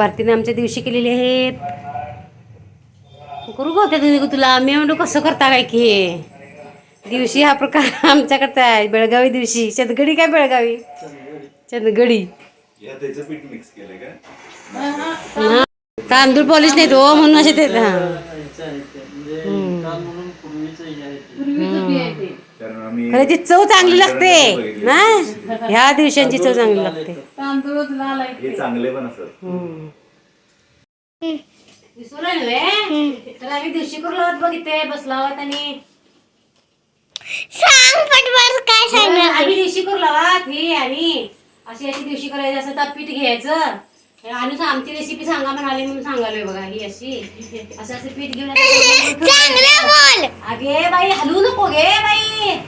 भारतीने आमच्या दिवशी केलेले आहेत. करू का होत्या तुला. मी म्हणतो कसं करता काय की? दिवशी हा प्रकार आमच्याकडचा आहे. बेळगावी दिवशी. चंदगडी काय बेळगावी? चंदगडी. हा. तांदूळ पॉलिश नाही तो म्हणून असे ते हा. खरं ती चव चांगली लागते. ना ह्या दिवसांची चव चांगली लागते. हे चांगले पण असतात. तर आम्ही दिवशी करू बघितले बसला आहोत आणि सांग पटपट काय सांगणार? आम्ही दिवशी करू लावात ही आणि अशी अशी दिवशी करायची असं तर पीठ घ्यायचं. हे आणि आमची रेसिपी सांगा म्हणाले म्हणून सांगालोय बघा ही अशी. असं असं पीठ घेऊन असं चांगलं बोल. अगे बाई हलवू नको गे बाई.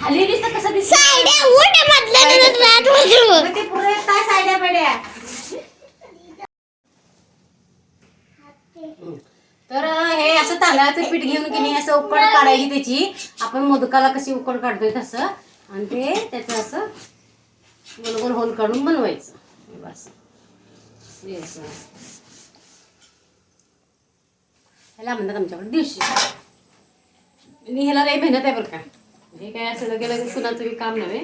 कसं दिसत? साड्या उठ मधलं रात बसू ते पुरे काय साड्या पड्या तर हे असं तांदळाचं पीठ घेऊन की नाही असं उकड काढायची त्याची. आपण मोदकाला कशी उकड काढतोय तसं. आणि ते त्याचं असं गोल गोल होल काढून बनवायचं. बस. ह्याला म्हणतात आमच्याकडे दिवशी. आणि ह्याला लई मेहनत आहे बरं का. हे काय असं लगेच लगेच कुणाचं बी काम नव्हे.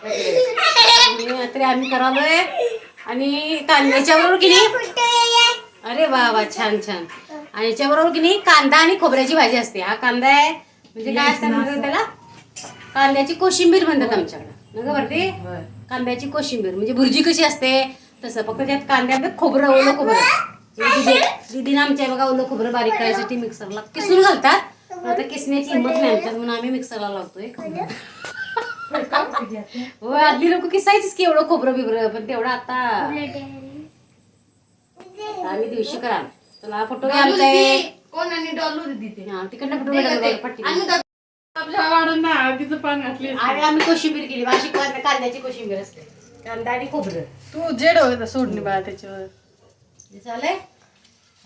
तरी आम्ही करालोय. आणि कांद्याच्याबरोबर की नाही? अरे वा वा छान छान. आणि याच्याबरोबर की नाही कांदा आणि खोबऱ्याची भाजी असते. हा कांदा आहे. म्हणजे काय असतं म्हणतात त्याला? कांद्याची कोशिंबीर म्हणतात आमच्याकडे. नका भरते कांद्याची कोशिंबीर. म्हणजे भुर्जी कशी असते? तसं. फक्त त्यात कांद्यात खोबरं ओलं खोबरं. दिदीनं आमच्या बघा ओलं खोबरं बारीक करायसाठी मिक्सरला किसून घालतात. आता किसण्याची हिंमत नाही आमच्यात म्हणून आम्ही मिक्सरला लावतोय. हो आधी लोक किसायचीच की एवढं खोबरं बिबरं पण तेवढं आता. आम्ही दिवशी करा. तुला फोटो घ्या आमचा. एक. कोण आणि डॉलू दिदी ते हा, तिकडनं फोटो पट्टी वाढून ना हळदीचं पान घातले आणि आम्ही कोशिंबीर केली. कांदा- कांद्याची कोशिंबीर असते. कांदा आणि खोबरं. तू जेड होत सोडणी बाळा त्याच्यावर. चालय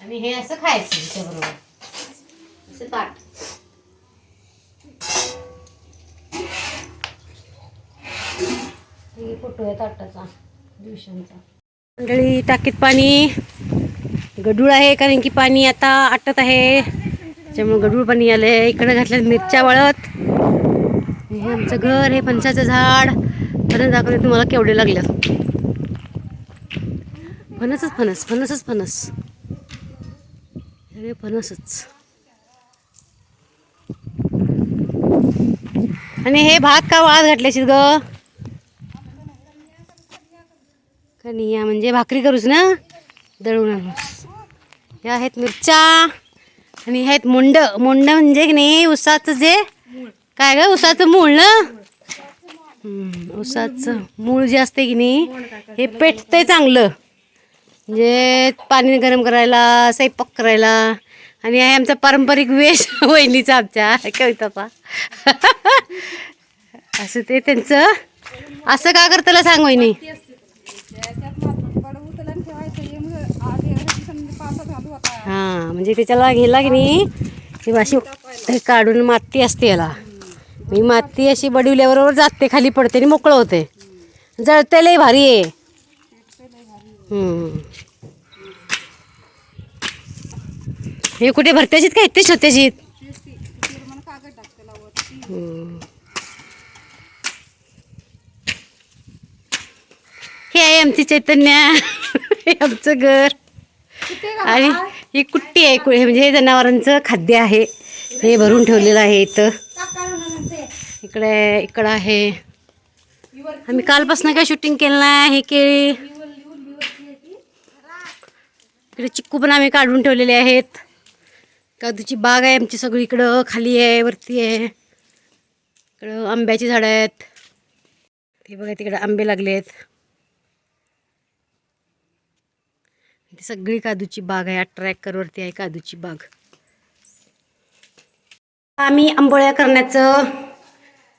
आणि हे असं खायचं त्याच्याबरोबर. असं ताट. फोटो आहे ताटाचा दिवसांचा. मंडळी टाकीत पाणी. गडूळ आहे कारण की पाणी आता आटत आहे. त्याच्यामुळे गडूळ पाणी आलं आहे इकडे घातलं मिरच्या वळत. हे आमचं घर हे फणसाचं झाड. फणस दाखवले तुम्हाला केवढे लागल्यात. फणसच फणस फणसच फणस. अरे फणसच. आणि हे भात का वाळत घातल्याशीत ग? कनिया म्हणजे भाकरी करूच ना? दळून आणूस हे आहेत मिरच्या आणि हे आहेत मुंड. मुंड म्हणजे की नाही उसाचं जे काय ग उसाचं मूळ ना? उसाचं मूळ जे असते की नाही हे पेटतंय चांगलं. म्हणजे पाणी गरम करायला स्वयंपाक करायला. आणि आहे आमचा पारंपरिक वेश वहिनीचा आमच्या. कविताचा असं ते त्यांचं. असं का करताला सांग वहिनी? हां म्हणजे त्याच्याला गेला की नाही ती अशी हे काढून माती असते याला. मी माती अशी बडविल्याबरोबर जाते खाली पडते आणि मोकळं होते. जळते लय भारी आहे. हे कुठे भरत्याशीत का? इथे छोट्याशीत? हे आहे आमची चैतन्य. हे आमचं घर. आणि ही कुट्टी आहे कु- हे म्हणजे हे जनावरांचं खाद्य आहे. हे भरून ठेवलेलं आहे इथं. इकडे इकडं आहे. आम्ही कालपासून काय शूटिंग केलं नाही हे केळी. इकडे चिक्कू पण आम्ही काढून ठेवलेले आहेत. काजूची बाग आहे आमची सगळी इकडं. खाली आहे वरती आहे. इकडं आंब्याची झाडं आहेत. ते बघा तिकडं आंबे लागलेत. ती सगळी काजूची बाग आहे ट्रॅकरवरती आहे काजूची बाग. आम्ही आंबोळ्या करण्याचं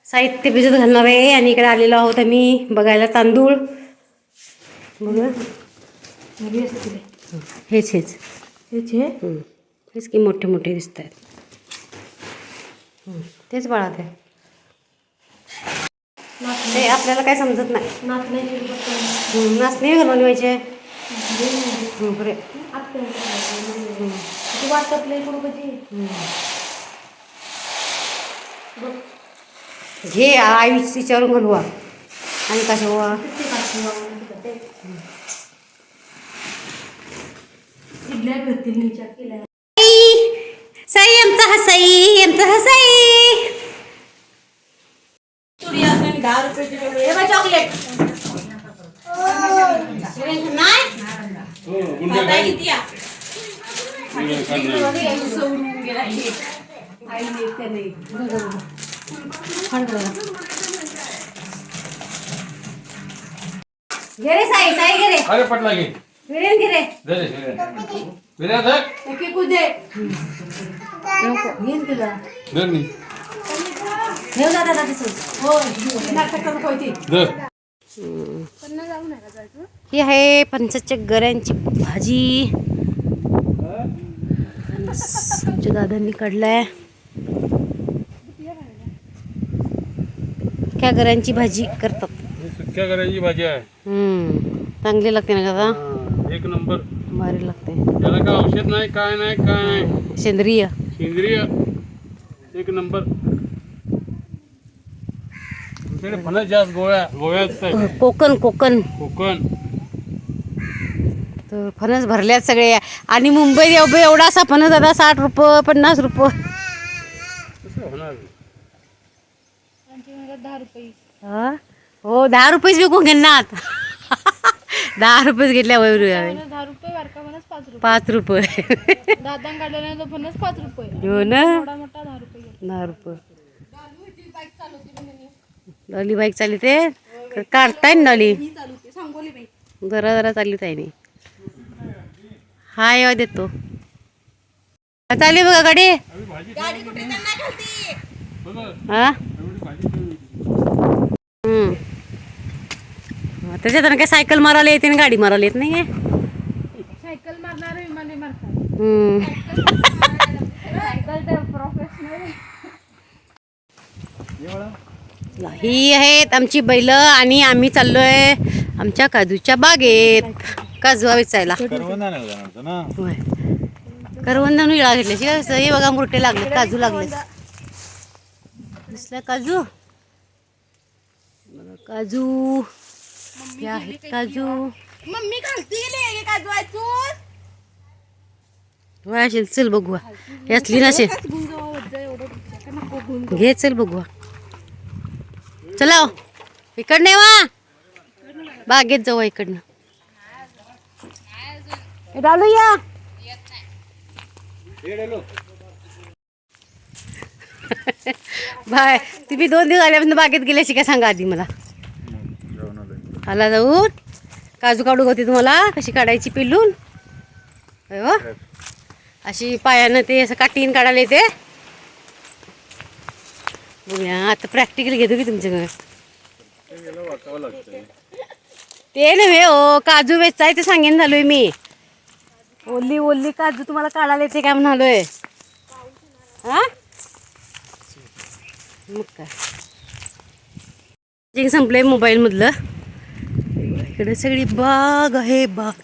साहित्य भिजत घालणार आहे आणि इकडे आलेलो आहोत आम्ही बघायला तांदूळ. बघा हेच हेच. हेच हे. हेच की मोठे मोठे दिसत आहेत तेच बाळा ते. आपल्याला काय समजत नाही. नाचणी घालून ठेवायचे हं, बरे घे आई तिच्यावरून घालवा आणि कशा साई आमचा हसाई आमचा हसाई चॉकलेट घे रे साई साई घे रे अरे पटला घे विरेन घे रे दे दे, दे. विरा धर एक एक उदे घेईन तुला नी. घेऊ दादा दादा हो नाटक करू कोणती ही आहे पंचाच्या गऱ्यांची भाजी. आमच्या दादांनी काढलाय. क्या गऱ्यांची भाजी करतात. सुक्या करायची भाजी आहे. हम्म. चांगली लागते ना दादा? एक नंबर. भारी लागते. त्याला काय औषध नाही काय नाही काय नाही. सेंद्रिय. सेंद्रिय. एक नंबर. तुमच्याकडे फणस जास्त गोव्या गोव्यात आहे. कोकण कोकण. कोकण. तर फणस भरल्यात सगळे. आणि मुंबईत एवढं एवढा असा फणस दादा साठ रुपये पन्नास रुपये. कसं होणार? हा? हो दहा रुपयेच विकून घेणार. दहा रुपयेच घेतल्या वैरू दहा रुपये बारका फणस पाच रुपये. पाच रुपये. दादां काढल्यानंतर फणस पाच रुपये. हो ना? दहा रुपये. डॉली बाईक चालते काढताय ना बाई. जरा जरा चालली ताई नाही हा येवा देतो. चालली बघा गाडी. बघा हा. त्याच्यात काय सायकल मारायला येते आणि गाडी मारायला येत नाही काय सायकल मारणार हम्म. ही आहेत आमची बैल आणि आम्ही चाललोय आमच्या काजूच्या बागेत. काजू वेचायला करवंद होय. करवंदानं इळा घेतल्याशी कसं हे बघा मुरटे लागले काजू लागले दिसलं काजू? बघा काजू. हे आहेत काजू. मम्मी काजू होय असेल चल बघू. असली नसेल घे चल बघू. चला हो. इकडनं वा. बागेत जाऊ इकडनं. ए, डालू या. बाय तुम्ही दोन दिवस आल्यापासून बागेत गेल्याशी काय सांगा आधी मला. आला जाऊन. काजू काढू होती तुम्हाला कशी काढायची हो? अशी पायानं ते असं काटीन काढायला येते. बघूया. आता प्रॅक्टिकल घेतो की तुमच्याकडे? ते नव्हे हो काजू वेचाय ते सांगेन झालोय मी. ओल्ली ओल्ली काजू तुम्हाला काढायला येते काय म्हणालोय हा? मग काय? संपलंय मोबाईल मधलं इकडे सगळी बाग आहे बाग.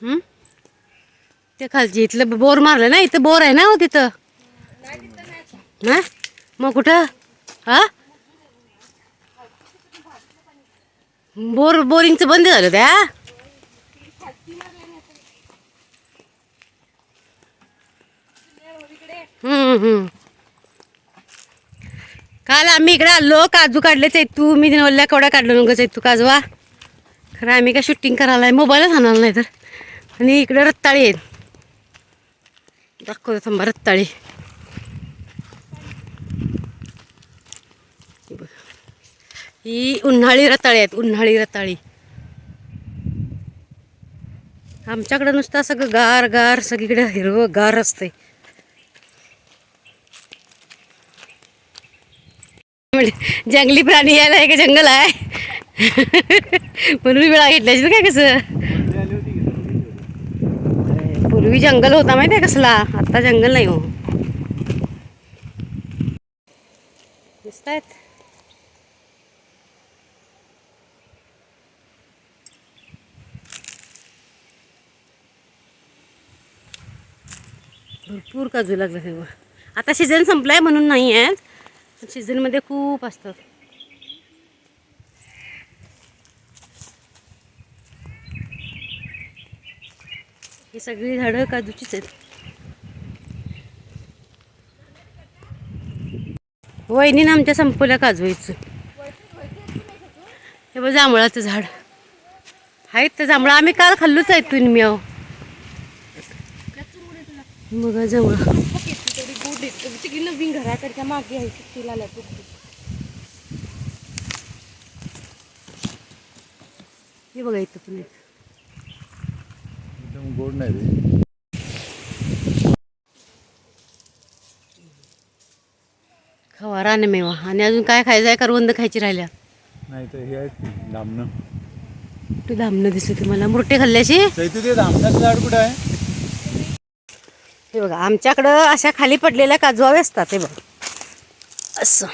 हम्म? ते खालची इथलं बोर मारलं ना इथं बोर आहे ना हो तिथं? हां? मग कुठं? हा? बोर बोरिंगचं बंद झालं त्या काल आम्ही इकडे आलो काजू काढलेच आहेत तू मी वल्ल्या कवडा काढलं नकोच आहेत तू काजवा खरं आम्ही काय शूटिंग करायला आहे मोबाईलच आणला नाही तर. आणि इकडे रत्ताळी आहेत. दाखवतो थांबा रत्ताळी हे बघ. ही उन्हाळी रताळी आहेत उन्हाळी रताळी. आमच्याकडं नुसतं सगळं गार गार सगळीकडे हिरवं गार असते म्हणजे जंगली प्राणी यायला आहे का जंगल आहे. पूर्वी वेळा घेतल्याची काय कसं? पूर्वी जंगल होता माहिती आहे कसला? आता जंगल नाही हो. दिसत आहेत भरपूर काजू लागला तेव्हा आता सीझन संपलाय म्हणून नाही आहेत. सीझनमध्ये खूप असतात. ही सगळी झाडं काजूचीच आहेत. वहिनीनं आमच्या संपवल्या काजूचं हे बघ जांभळाचं झाड. आहेत तर जांभळा. आम्ही काल खाल्लूच आहेत तुम्ही मी बघा जवळ. तेवढी गोड येते तिकडे नवीन घराकडच्या मागे आहे तिला आल्या हे बघा इथं पण. एकदम गोड नाही रे. खवा रानमेवा आणि अजून काय खायचं आहे? करवंद खायची राहिल्या. नाही तर हे आहेत दामनं कुठे धामणं दिसली तुम्हाला. मुरटे खाल्ल्याची? चैतू ते दामनाचं झाड कुठं आहे? हे बघा आमच्याकडं अशा खाली पडलेल्या काजवावे असतात हे बघा. असं.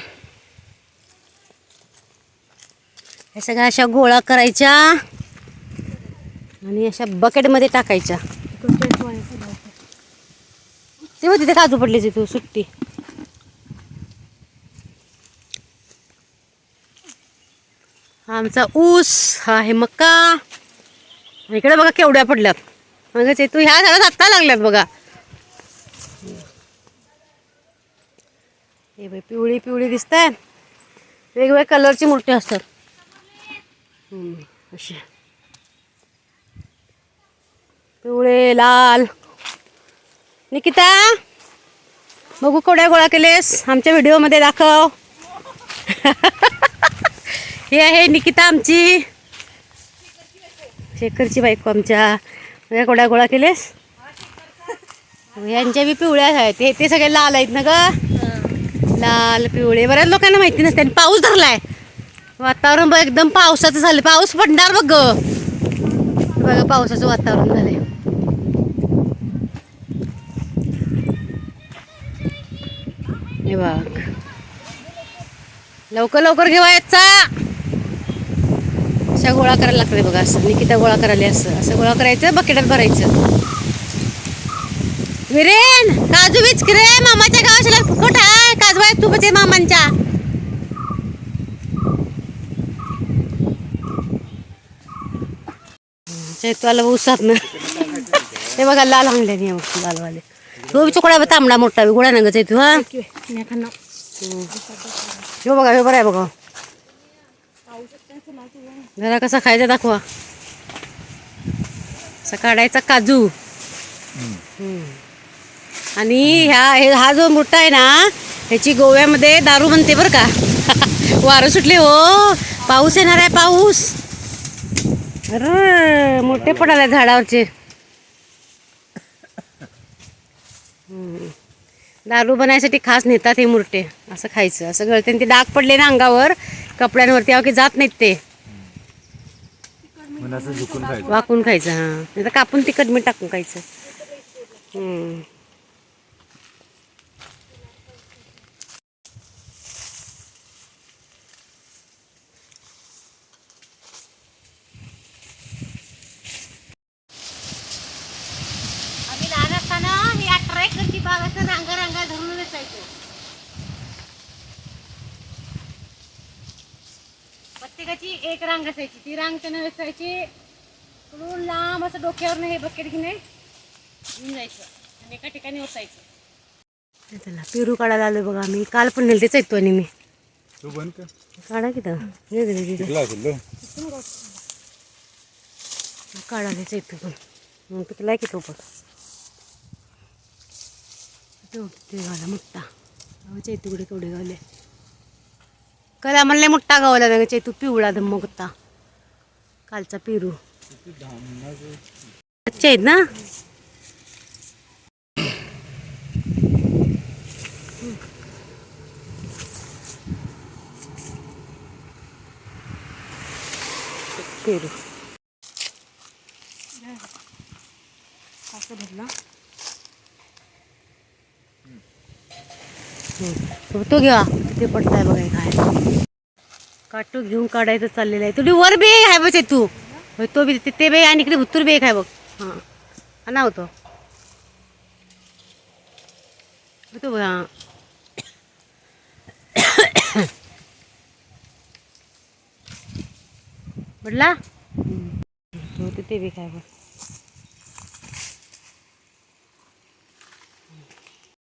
हे सगळ्या अशा गोळा करायच्या आणि अशा बकेटमध्ये टाकायच्या. तेव्हा तिथे काजू पडली तू सुट्टी. आमचा ऊस हा आहे मक्का इकडे बघा केवढ्या पडल्यात. मग तू ह्या झाडात आत्ता लागल्यात बघा. हे बाई पिवळी पिवळी दिसत वेगवेगळ्या कलरची मूर्ती असतात. हम्म, अशी. पिवळे लाल. निकिता बघू कोड्या गोळा केलेस. आमच्या व्हिडिओमध्ये दाखव. हे आहे निकिता आमची. शेखरची बायको आमच्या. बघा कोड्या गोळा केलेस. यांच्या बी पिवळ्या आहेत. ते ते सगळे लाल आहेत ना ग? लाल पिवळे बऱ्याच लोकांना माहिती नसते आणि पाऊस धरलाय. वातावरण बघ एकदम पावसाचं झालं पाऊस पडणार बघ बघा पावसाचं वातावरण झालंय. हे बघ. लवकर लवकर घेवायचा अशा गोळा करायला लागते बघा असं. निकिता गोळा करायला असं. असं गोळा करायचं बकेटात भरायचं. विरेन काजू बीच रे मामाच्या गावाच्या कुठं आहे तू बचे मामांच्या. चैतवाला ऊसात ना. हे बघा लाल आणले लालवाले. तो बी चोकडा बा तांबडा मोठा बी गोळा नगच आहे तू हा? हो बघा हे बरं आहे बघा. जरा कसा खायचा दाखवा. असा काढायचा काजू. हम्म. आणि ह्या हे हा जो मोठा आहे ना ह्याची गोव्यामध्ये दारू बनते बरं का. वारं सुटले हो. पाऊस येणार आहे पाऊस. अरे मोठे पडाले झाडावरचे. दारू बनायसाठी खास नेतात हे मुरटे. असं खायचं. असं गळते आणि ते डाग पडले ना अंगावर कपड्यांवरती की जात नाहीत ते. वाकून खायचं हां. नाही तर कापून तिखट मीठ टाकून खायचं हम्म. आम्ही लहान असताना ही अठरा एकरची बाग असं रांगा रांगा धरून असायचो प्रत्येकाची एक रांग असायची. ती रांग त्यानं वेचायची इकडून लांब असं डोक्यावर हे बकेट घेणे घेऊन जायचं. आणि एका ठिकाणी ओसायचं. त्याला पेरू काढायला आलो बघा आम्ही. काल पण नेलतेच येतो आणि मी. तू काढा की. काढायलाच येतो पण मग पिकलाय की तो पण. तो ते गाला मोठा चैतूकडे केवढे गावले. कल आम्हाला मोठा गावला ना तू पिवळा धम्म होता कालचा पिरू. अच्छा आहेत ना? पेरू असं भरला हम्म. तो घ्या. तिथे पडताय बघाय काय. काटू घेऊन काढायचं चाललेलं आहे. तुझी वर बे आहे बघ तू तो. बी ते बे आणि इकडे भूतूर बी आहे बघ. हां. ना होतो. तू हा म्हटला हो ते बी काय बघ.